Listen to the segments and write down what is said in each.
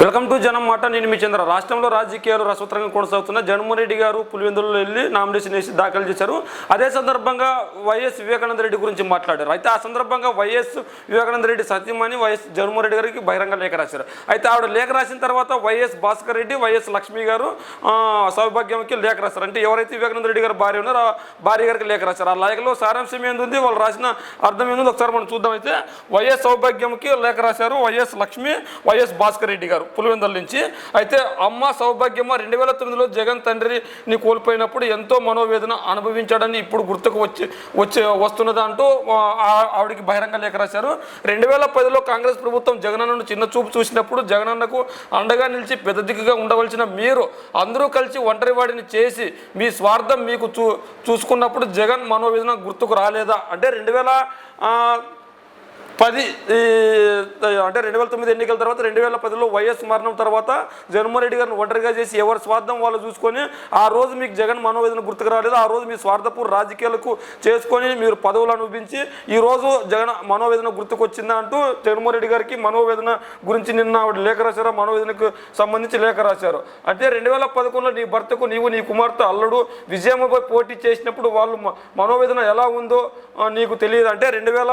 Welcome to జనం మాట. నేను మీ చంద్ర. రాష్ట్రంలో రాజకీయాలు రసవత్తరంగా కొనసాగుతున్న జగన్మోహన్ రెడ్డి గారు పులివెందులలో వెళ్ళి నామినేషన్ వేసి దాఖలు చేశారు. అదే సందర్భంగా వైఎస్ వివేకానంద రెడ్డి గురించి మాట్లాడారు. అయితే ఆ సందర్భంగా వైఎస్ వివేకానంద రెడ్డి సత్యమని వైఎస్ జగన్మోహన్ రెడ్డి గారికి బహిరంగ లేఖ రాశారు. అయితే ఆవిడ లేఖ రాసిన తర్వాత వైఎస్ భాస్కర్ రెడ్డి వైఎస్ లక్ష్మి గారు సౌభాగ్యంకి లేఖ రాశారు. అంటే ఎవరైతే వివేకానంద రెడ్డి గారు భార్య ఉన్నారో ఆ భార్య గారికి లేఖ రాశారు. ఆ లేఖలో సారాంశం ఏంది వాళ్ళు రాసిన అర్థం ఏంది ఒకసారి మనం చూద్దాం. అయితే వైఎస్ సౌభాగ్యంకి లేఖ రాశారు. YS Lakshmi YS Bhaskar Reddy garu. Pulivendula నుంచి. అయితే అమ్మ సౌభాగ్యమ్మ రెండు వేల తొమ్మిదిలో జగన్ తండ్రిని కోల్పోయినప్పుడు ఎంతో మనోవేదన అనుభవించాడని ఇప్పుడు గుర్తుకు వచ్చి వచ్చి వస్తున్నది అంటూ ఆవిడకి బహిరంగ లేఖ రాశారు. రెండు వేల పదిలో కాంగ్రెస్ ప్రభుత్వం జగనన్నను చిన్న చూపు చూసినప్పుడు జగనన్నకు అండగా నిలిచి పెద్ద దిక్కుగా ఉండవలసిన మీరు అందరూ కలిసి ఒంటరివాడిని చేసి మీ స్వార్థం మీకు చూ చూసుకున్నప్పుడు జగన్ మనోవేదన గుర్తుకు రాలేదా? అంటే రెండు వేల పది అంటే రెండు వేల తొమ్మిది ఎన్నికల తర్వాత రెండు వేల పదిలో వైఎస్ మరణం తర్వాత జగన్మోహన్ గారిని ఒంటరిగా చేసి ఎవరి స్వార్థం వాళ్ళు చూసుకొని ఆ రోజు మీకు జగన్ మనోవేదన గుర్తుకు రాలేదు. ఆ రోజు మీ స్వార్థపు రాజకీయాలకు చేసుకొని మీరు పదవులు అనుభవించి ఈ రోజు జగన్ మనోవేదన గుర్తుకు వచ్చిందా అంటూ జగన్మోహన్ రెడ్డి గారికి మనోవేదన గురించి నిన్న ఆవిడ లేఖ రాశారు. మనోవేదనకు సంబంధించి లేఖ రాశారు. అంటే రెండు వేల పదకొండులో నీ భర్తకు నీవు నీ కుమార్తె అల్లుడు విజయమ్మపై పోటీ చేసినప్పుడు వాళ్ళు మనోవేదన ఎలా ఉందో నీకు తెలియదు? అంటే రెండు వేల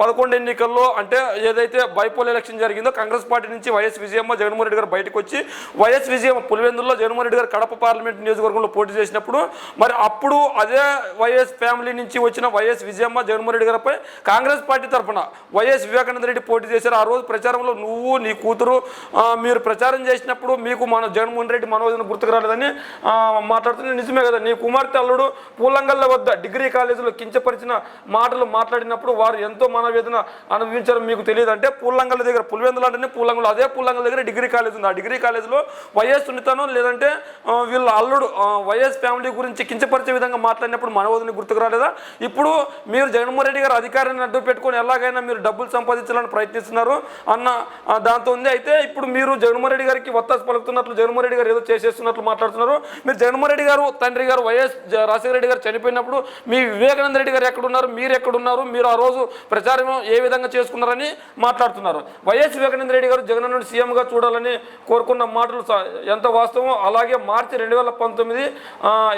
పదకొండు ఎన్నికల్లో అంటే ఏదైతే బైపోల్ ఎలక్షన్ జరిగిందో కాంగ్రెస్ పార్టీ నుంచి వైఎస్ విజయమ్మ జగన్మోహన్ రెడ్డి గారు బయటకు వచ్చి వైఎస్ విజయమ్మ పులివెందుల్లో జగన్మోహన్ రెడ్డి గారు కడప పార్లమెంట్ నియోజకవర్గంలో పోటీ చేసినప్పుడు మరి అప్పుడు అదే వైఎస్ ఫ్యామిలీ నుంచి వచ్చిన వైఎస్ విజయమ్మ జగన్మోహన్ రెడ్డి గారిపై కాంగ్రెస్ పార్టీ తరఫున వైఎస్ వివేకానంద రెడ్డి పోటీ చేశారు. ఆ రోజు ప్రచారంలో నువ్వు నీ కూతురు మీరు ప్రచారం చేసినప్పుడు మీకు మన జగన్మోహన్ రెడ్డి మనోజన గుర్తుకు రాలేదని మాట్లాడుతున్న నిజమే కదా. నీ కుమార్తె అల్లుడు పూలంగల్ల వద్ద డిగ్రీ కాలేజీలో కించపరిచిన మాటలు మాట్లాడినప్పుడు వారు ఎంతో మన మనవేదన అనుభవించారు మీకు తెలియదు అంటే పూలంగల దగ్గర పులివెందులు అంటేనే పూలంగలు అదే పూలంగల దగ్గర డిగ్రీ కాలేజ్ ఉంది. ఆ డిగ్రీ కాలేజీలో వైఎస్ సున్నితనం లేదంటే వీళ్ళ అల్లుడు వైఎస్ ఫ్యామిలీ గురించి కించపరిచే విధంగా మాట్లాడినప్పుడు మనవోదని గుర్తుకు రాలేదా? ఇప్పుడు మీరు జగన్మోహన్ రెడ్డి గారు అధికారాన్ని అడ్డు పెట్టుకొని ఎలాగైనా మీరు డబ్బులు సంపాదించాలని ప్రయత్నిస్తున్నారు అన్న దాంతో ఉంది. అయితే ఇప్పుడు మీరు జగన్మోహన్ రెడ్డి గారికి వత్తాసు పలుకుతున్నట్లు జగన్మోహన్ రెడ్డి గారు ఏదో చేసేస్తున్నట్లు మాట్లాడుతున్నారు. మీరు జగన్మోహన్ రెడ్డి గారు తండ్రి గారు వైఎస్ రాజశేఖర రెడ్డి గారు చనిపోయినప్పుడు మీ వివేకానంద రెడ్డి గారు ఎక్కడున్నారు? మీరు ఎక్కడున్నారు? మీరు ఆ రోజు ప్రచారం ఏ విధంగా చేసుకున్నారని మాట్లాడుతున్నారు. వైఎస్ వివేకానంద రెడ్డి గారు జగన్ సీఎంగా చూడాలని కోరుకున్న మాటలు ఎంత వాస్తవం అలాగే మార్చి రెండు వేల పంతొమ్మిది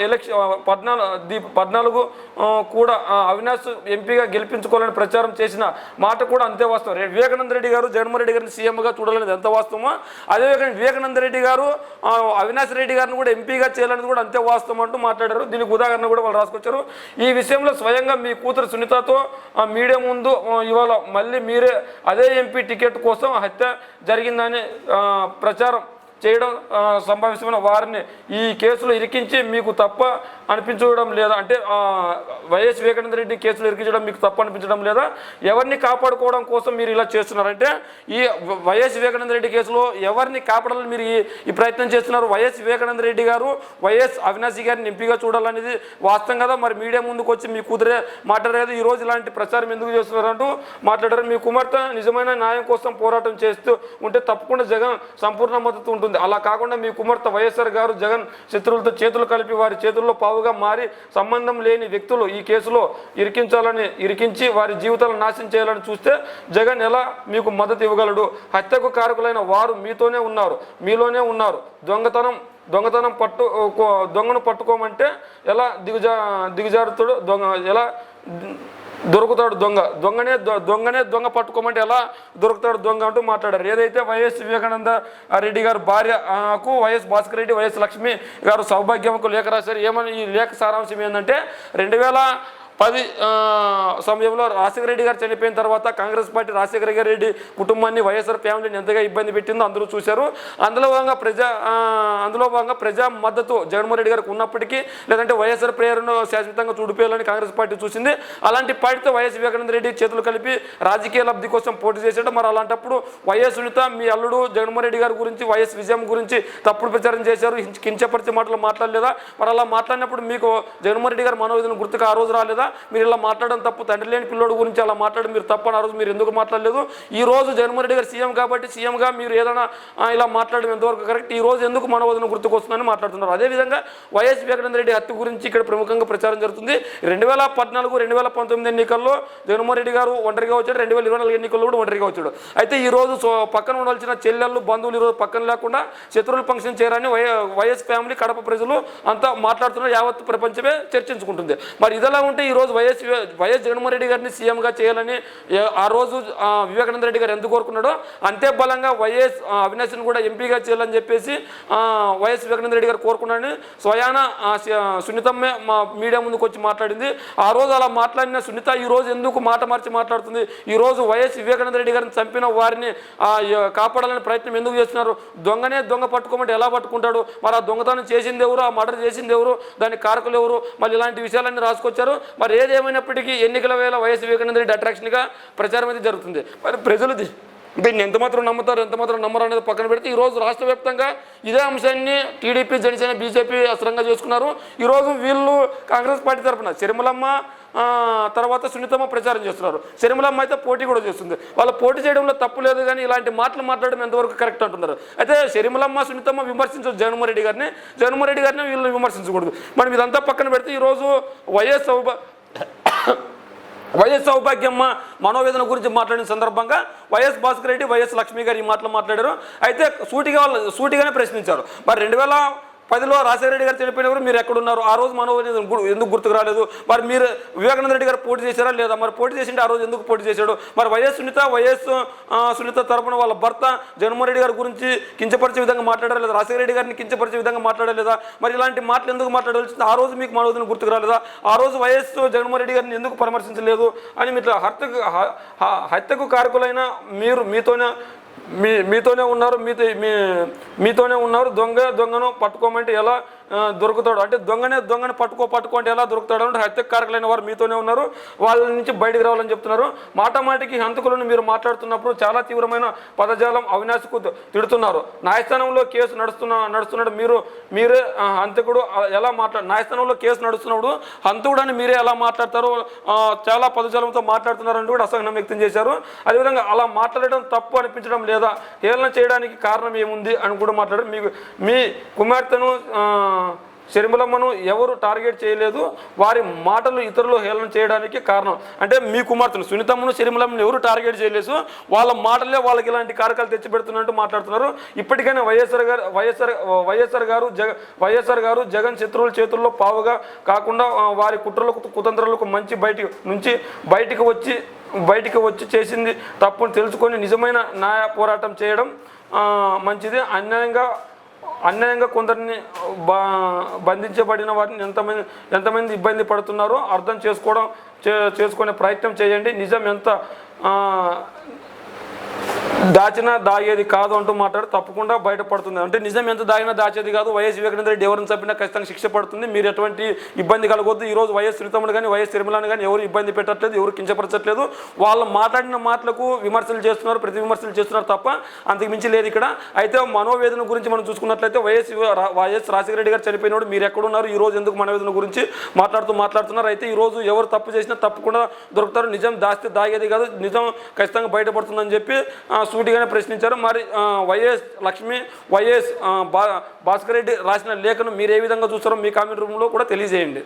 ఎలక్షన్ పద్నాలుగు పద్నాలుగు కూడా అవినాష్ ఎంపీగా గెలిపించుకోవాలని ప్రచారం చేసిన మాట కూడా అంతే వాస్తవం. వివేకానంద రెడ్డి గారు జగన్మోహన్ రెడ్డి గారిని సీఎంగా చూడాలనేది ఎంత వాస్తవమో అదేవిధంగా వివేకానంద రెడ్డి గారు అవినాష్ రెడ్డి గారిని కూడా ఎంపీగా చేయాలనేది కూడా అంతే వాస్తవం అంటూ మాట్లాడారు. దీనికి ఉదాహరణ కూడా వాళ్ళు రాసుకొచ్చారు. ఈ విషయంలో స్వయంగా మీ కూతురు సునీతతో మీడియా ముందు ఇవాళ మళ్ళీ మీరే అదే ఎంపీ టికెట్ కోసం హత్య జరిగిందని ప్రచారం. చేయడం సంభవిస్తున్న వారిని ఈ కేసులో ఇరికించి మీకు తప్ప అనిపించడం లేదా అంటే వైఎస్ వివేకానంద రెడ్డి కేసులో ఇరికించడం మీకు తప్ప అనిపించడం లేదా ఎవరిని కాపాడుకోవడం కోసం మీరు ఇలా చేస్తున్నారంటే ఈ వైఎస్ వివేకానంద రెడ్డి కేసులో ఎవరిని కాపాడాలని మీరు ఈ- ప్రయత్నం చేస్తున్నారు? వైఎస్ వివేకానంద రెడ్డి గారు వైఎస్ అవినాశి గారిని ఎంపీగా చూడాలనేది వాస్తవం కదా? మరి మీడియా ముందుకు వచ్చి మీ కుదిరే మాట్లాడలేదు. ఈ రోజు ఇలాంటి ప్రచారం ఎందుకు చేస్తున్నారంటూ మాట్లాడారు. మీ కుమార్తె నిజమైన న్యాయం కోసం పోరాటం చేస్తూ ఉంటే తప్పకుండా జగన్ సంపూర్ణ మద్దతు ఉంటుంది. అలా కాకుండా మీ కుమార్తె వైఎస్ఆర్ గారు జగన్ శత్రువులతో చేతులు కలిపి వారి చేతుల్లో పావుగా మారి సంబంధం లేని వ్యక్తులు ఈ కేసులో ఇరికించాలని ఇరికించి వారి జీవితాలను నాశనం చేయాలని చూస్తే జగన్ ఎలా మీకు మద్దతు ఇవ్వగలడు? హత్యకు కారకులైన వారు మీతోనే ఉన్నారు మీలోనే ఉన్నారు. దొంగతనం దొంగతనం పట్టు కో- దొంగను పట్టుకోమంటే ఎలా దిగుజా దిగుజారుతాడు దొంగ ఎలా దొరుకుతాడు దొంగ. దొంగనే దొ- దొంగనే దొంగ పట్టుకోమంటే ఎలా? దొరుకుతాడు దొంగ అంటూ మాట్లాడారు. ఏదైతే వైఎస్ వివేకానంద రెడ్డి గారు భార్యకు వైఎస్ భాస్కర్ రెడ్డి వైఎస్ లక్ష్మి గారు సౌభాగ్యంకు లేఖ రాశారు. ఏమని ఈ లేఖ సారాంశం ఏంటంటే రెండు వేల పది సమయంలో రాజశేఖర రెడ్డి గారు చనిపోయిన తర్వాత కాంగ్రెస్ పార్టీ రాజశేఖర రెడ్డి కుటుంబాన్ని వైఎస్ఆర్ ఫ్యామిలీని ఎంతగా ఇబ్బంది పెట్టిందో అందరూ చూశారు. అందులో భాగంగా ప్రజా అందులో భాగంగా ప్రజా మద్దతు జగన్మోహన్ రెడ్డి గారికి ఉన్నప్పటికీ లేదంటే వైఎస్ఆర్ ప్రేరణను శాశ్వతంగా చూడిపోయాలని కాంగ్రెస్ పార్టీ చూసింది. అలాంటి పార్టీతో వైఎస్ వివేకానంద రెడ్డి చేతులు కలిపి రాజకీయ లబ్ధి కోసం పోటీ చేశాడు. మరి అలాంటప్పుడు వైఎస్ సునీత మీ అల్లుడు జగన్మోహన్ రెడ్డి గారి గురించి వైఎస్ విజయం గురించి తప్పుడు ప్రచారం చేశారు. కించపరిచే మాటలు మాట్లాడలేదా? మరి అలా మాట్లాడినప్పుడు మీకు జగన్మోహన్ రెడ్డి గారు మనోవేదన గుర్తుకు ఆ రోజు రాలేదా? మీరు ఇలా మాట్లాడడం తప్పు తండ్రి లేని పిల్లోడు గురించి అలా మాట్లాడడం మీరు తప్పు అని ఆ రోజు మీరు ఎందుకు మాట్లాడలేదు? ఈ రోజు జగన్మోహన్ రెడ్డి గారు సీఎం కాబట్టి సీఎంగా మీరు ఏదైనా ఇలా మాట్లాడడం ఎంతవరకు కరెక్ట్ ఈ రోజు ఎందుకు మనవదన గుర్తుకొస్తుందని మాట్లాడుతున్నారు. అదేవిధంగా వైఎస్ వివేకానంద రెడ్డి హత్య గురించి ఇక్కడ ప్రముఖంగా ప్రచారం జరుగుతుంది. రెండు వేల పద్నాలుగు రెండు వేల పంతొమ్మిది ఎన్నికల్లో జగన్మోహన్ రెడ్డి గారు ఒంటరిగా వచ్చాడు. రెండు వేల ఇరవై నాలుగు ఎన్నికల్లో కూడా ఒంటరిగా వచ్చాడు. అయితే ఈ రోజు పక్కన ఉండాల్సిన చెల్లెళ్ళు బంధువులు ఈరోజు పక్కన లేకుండా శత్రువులు ఫంక్షన్ చేయాలని వై వైఎస్ ఫ్యామిలీ కడప ప్రజలు అంతా మాట్లాడుతున్నారు. యావత్ ప్రపంచమే చర్చించుకుంటుంది. మరి ఇదిలా ఉంటే ఈ రోజు వైఎస్ వైఎస్ జగన్మోహన్ రెడ్డి గారిని సీఎంగా చేయాలని ఆ రోజు వివేకానంద రెడ్డి గారు ఎందుకు కోరుకున్నాడో అంతే బలంగా వైఎస్ అవినాష్ని కూడా ఎంపీగా చేయాలని చెప్పేసి వైఎస్ వివేకానంద రెడ్డి గారు కోరుకున్నాడని స్వయాన ఆ, సునీతమ్మే మా మీడియా ముందుకు వచ్చి మాట్లాడింది. ఆ రోజు అలా మాట్లాడిన సునీత ఈ రోజు ఎందుకు మాట మార్చి మాట్లాడుతుంది? ఈ రోజు వైఎస్ వివేకానంద రెడ్డి గారిని చంపిన వారిని కాపాడాలని ప్రయత్నం ఎందుకు చేస్తున్నారు? దొంగనే దొంగ పట్టుకోమంటే ఎలా పట్టుకుంటాడు? మరి ఆ దొంగతనం చేసింది ఎవరు? ఆ మర్డర్ చేసింది ఎవరు? దాని కారకులు ఎవరు? మళ్ళీ ఇలాంటి విషయాలన్నీ రాసుకొచ్చారు. మరి ఏది ఎన్నికల వేళ వైఎస్ వివేకానంద రెడ్డి అట్రాక్షన్గా ప్రచారం అయితే జరుగుతుంది. మరి ప్రజలు దీన్ని ఎంత మాత్రం నమ్ముతారు ఎంత మాత్రం నమ్మరు అనేది పక్కన పెడితే ఈ రోజు రాష్ట్ర వ్యాప్తంగా ఇదే అంశాన్ని టీడీపీ జనసేన బీజేపీ అస్త్రంగా చేసుకున్నారు. ఈరోజు వీళ్ళు కాంగ్రెస్ పార్టీ తరఫున సిరిమలమ్మ తర్వాత సునీతమ్మ ప్రచారం చేస్తున్నారు. సిరిమలమ్మ అయితే పోటీ కూడా చేస్తుంది. వాళ్ళు పోటీ చేయడంలో తప్పు లేదు కానీ ఇలాంటి మాటలు మాట్లాడడం ఎంతవరకు కరెక్ట్ అంటున్నారు. అయితే సిరిమలమ్మ సునీతమ్మ విమర్శించదు జగన్మోహన్ రెడ్డి గారిని జగన్మోహన్ రెడ్డి గారిని వీళ్ళు విమర్శించకూడదు. మనం ఇదంతా పక్కన పెడితే ఈరోజు వైఎస్ వైఎస్ సౌభాగ్యమ్మ మనోవేదన గురించి మాట్లాడిన సందర్భంగా వైఎస్ భాస్కర్ రెడ్డి వైఎస్ లక్ష్మి గారు ఈ మాటలు మాట్లాడారు. అయితే సూటిగా సూటిగానే ప్రశ్నించారు. మరి రెండు వేల పదిలో రాజశేఖర రెడ్డి గారు చనిపోయినప్పుడు మీరు ఎక్కడున్నారు? ఆ రోజు మనోవేదన ఎందుకు గుర్తుకు రాలేదు? మరి మీరు వివేకానంద రెడ్డి గారు పోటీ చేశారా లేదా? మరి పోటీ చేసింటే ఆ రోజు ఎందుకు పోటీ చేశాడు? మరి వైఎస్ సునీత వైఎస్ సునీత తరపున వాళ్ళ భర్త జగన్మోహన్ రెడ్డి గారి గురించి కించపరిచే విధంగా మాట్లాడారు లేదా? రాజశేఖర రెడ్డి గారిని కించపరిచే విధంగా మాట్లాడలేదా మరి ఇలాంటి మాటలు ఎందుకు మాట్లాడవలసింది? ఆ రోజు మీకు మనోవేదన గుర్తుకు రాలేదా? ఆ రోజు వైఎస్ జగన్మోహన్ రెడ్డి గారిని ఎందుకు పరామర్శించలేదు? అని మీరు హత్యకు హత్యకు కారకులైన మీరు మీతోనే మీ మీతోనే ఉన్నారు మీతో మీ మీతోనే ఉన్నారు దొంగ దొంగను పట్టుకోమంటే ఎలా దొరుకుతాడు. అంటే దొంగనే దొంగని పట్టుకో పట్టుకో అంటే ఎలా దొరుకుతాడు అంటే హత్యకారకులైన వారు మీతోనే ఉన్నారు. వాళ్ళ నుంచి బయటికి రావాలని చెప్తున్నారు. మాట మాటికి హంతకులను మీరు మాట్లాడుతున్నప్పుడు చాలా తీవ్రమైన పదజాలం అవినాశకు తిడుతున్నారు. న్యాయస్థానంలో కేసు నడుస్తున్న నడుస్తున్నాడు మీరు మీరే హంతకుడు ఎలా మాట్లాడు న్యాయస్థానంలో కేసు నడుస్తున్నప్పుడు హంతకుడు అని మీరే ఎలా మాట్లాడతారు చాలా పదజాలంతో మాట్లాడుతున్నారని కూడా అసహనం వ్యక్తం చేశారు. అదేవిధంగా అలా మాట్లాడడం తప్పు అనిపించడం లేదా హేళన చేయడానికి కారణం ఏముంది అని కూడా మాట్లాడారు. మీకు మీ కుమార్తెను షర్మిలమ్మను ఎవరు టార్గెట్ చేయలేదు వారి మాటలు ఇతరులు హేళన చేయడానికి కారణం. అంటే మీ కుమార్తెను సునీతమ్మను షర్మిలమ్మను ఎవరు టార్గెట్ చేయలేదు వాళ్ళ మాటలే వాళ్ళకి ఇలాంటి కారకాలు తెచ్చిపెడుతున్నట్టు మాట్లాడుతున్నారు. ఇప్పటికైనా వైఎస్ఆర్ గారు వైఎస్ఆర్ వైఎస్ఆర్ గారు జగ వైఎస్ఆర్ గారు జగన్ శత్రువుల చేతుల్లో పావుగా కాకుండా వారి కుట్రలకు కుతంత్రాలకు మంచి బయటికి నుంచి బయటికి వచ్చి బయటికి వచ్చి చేసింది తప్పును తెలుసుకొని నిజమైన న్యాయ పోరాటం చేయడం మంచిది. అన్యాయంగా అన్యాయంగా కొందరిని బంధించబడిన వారిని ఎంతమంది ఎంతమంది ఇబ్బంది పడుతున్నారో అర్థం చేసుకోవడం చే చేసుకునే ప్రయత్నం చేయండి. నిజం ఎంత దాచినా దాగేది కాదు అంటూ మాట్లాడు తప్పకుండా బయటపడుతుంది. అంటే నిజం ఎంత దాగినా దాచేది కాదు వైఎస్ వివేకానంద రెడ్డి ఎవరిని చంపినా ఖచ్చితంగా శిక్ష పడుతుంది. మీరు ఎటువంటి ఇబ్బంది కలగొద్దు. ఈ రోజు వైఎస్ శ్రీతముడు కానీ వైఎస్ తిరుమలని కానీ ఎవరు ఇబ్బంది పెట్టట్లేదు ఎవరు కించపరచట్లేదు. వాళ్ళు మాట్లాడిన మాటలకు విమర్శలు చేస్తున్నారు ప్రతి విమర్శలు చేస్తున్నారు తప్ప అంతకు మించి లేదు ఇక్కడ. అయితే మనోవేదన గురించి మనం చూసుకున్నట్లయితే వైఎస్ వైఎస్ రాజశేఖర రెడ్డి గారు చనిపోయినప్పుడు మీరు ఎక్కడున్నారు? ఈ రోజు ఎందుకు మనోవేదన గురించి మాట్లాడుతూ మాట్లాడుతున్నారు? అయితే ఈ రోజు ఎవరు తప్పు చేసినా తప్పకుండా దొరుకుతారు. నిజం దాస్తే దాగేది కాదు. నిజం ఖచ్చితంగా బయటపడుతుందని చెప్పి సూటిగానే ప్రశ్నించారు. మరి వైఎస్ లక్ష్మి వైఎస్ బా భాస్కర్ రెడ్డి రాసిన లేఖను మీరు ఏ విధంగా చూస్తారో మీ కామెంట్ రూమ్లో కూడా తెలియజేయండి.